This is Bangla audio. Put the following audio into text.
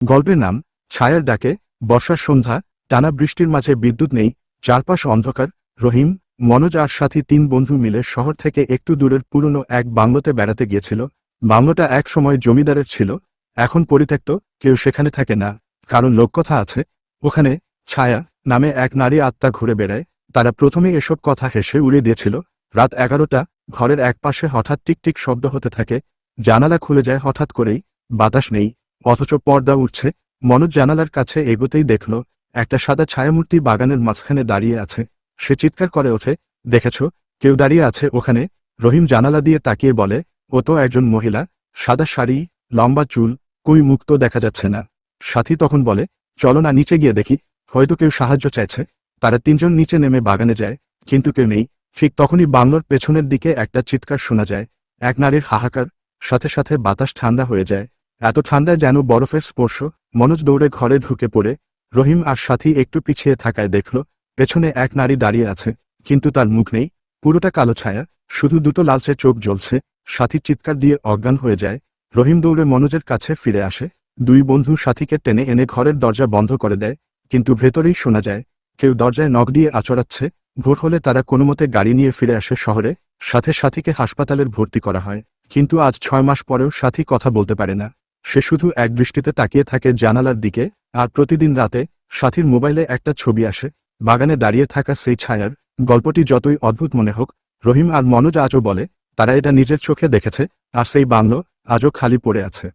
গল্পের নাম, ছায়ার ডাকে, বর্ষার সন্ধ্যা, টানা বৃষ্টির মাঝে বিদ্যুৎ নেই, চারপাশ অন্ধকার, রহিম, মনোজ আর সাথী তিন বন্ধু মিলে শহর থেকে একটু দূরের পুরনো এক বাংলোতে বেড়াতে গিয়েছিল। বাংলোটা এক সময় জমিদারের ছিল, এখন পরিত্যক্ত, কেউ সেখানে থাকে না। কারণ লোককথা আছে, ওখানে ছায়া নামে এক নারী আত্মা ঘুরে বেড়ায়, তারা প্রথমে এসব কথা হেসে উড়িয়ে দিয়েছিল। রাত এগারোটা, ঘরের একপাশে হঠাৎ টিকটিক শব্দ হতে থাকে, জানালা খুলে যায় হঠাৎ করেই, বাতাস নেই। অথচ পর্দা উঠছে। মনোজ জানালার কাছে এগোতেই দেখল, একটা সাদা ছায়ামূর্তি বাগানের মাঝখানে দাঁড়িয়ে আছে। সে চিৎকার করে ওঠে, দেখেছ? কেউ দাঁড়িয়ে আছে ওখানে? রহিম জানালা দিয়ে তাকিয়ে বলে, ও তো একজন মহিলা, সাদা শাড়ি, লম্বা চুল, কুই মুক্ত দেখা যাচ্ছে না। সাথী তখন বলে, চলো না, নিচে গিয়ে দেখি। হয়তো কেউ সাহায্য চাইছে। তারা তিনজন নিচে নেমে বাগানে যায়, কিন্তু কেউ নেই। ঠিক তখনই বাংলোর পেছনের দিকে একটা চিৎকার শোনা যায়। এক নারীর হাহাকার, সাথে সাথে বাতাস ঠান্ডা হয়ে যায়। এত ঠান্ডায় যেন বরফের স্পর্শ, মনোজ দৌড়ে ঘরে ঢুকে পড়ে, রহিম আর সাথী একটু পিছিয়ে থাকায় দেখল, পেছনে এক নারী দাঁড়িয়ে আছে, কিন্তু তার মুখ নেই, পুরোটা কালো ছায়া, শুধু দুটো লালচে চোখ জ্বলছে, সাথী চিৎকার দিয়ে অজ্ঞান হয়ে যায়, রহিম দৌড়ে মনোজের কাছে ফিরে আসে, দুই বন্ধু সাথীকে টেনে এনে ঘরের দরজা বন্ধ করে দেয়, কিন্তু ভেতরেই শোনা যায়, কেউ দরজায় নখ দিয়ে আচড়াচ্ছে, ভোর হলে তারা কোনোমতে গাড়ি নিয়ে ফিরে আসে শহরে, সাথে সাথীকে হাসপাতালের ভর্তি করা হয়, কিন্তু আজ ছয় মাস পরেও সাথী কথা বলতে পারে না। সে শুধু এক দৃষ্টিতে তাকিয়ে থাকে জানালার দিকে, আর প্রতিদিন রাতে সাথীর মোবাইলে একটা ছবি আসে, বাগানে দাঁড়িয়ে থাকা সেই ছায়ার, গল্পটি যতই অদ্ভুত মনে হোক, রহিম আর মনোজ আজও বলে, তারা এটা নিজের চোখে দেখেছে, আর সেই বাংলো আজও খালি পড়ে আছে।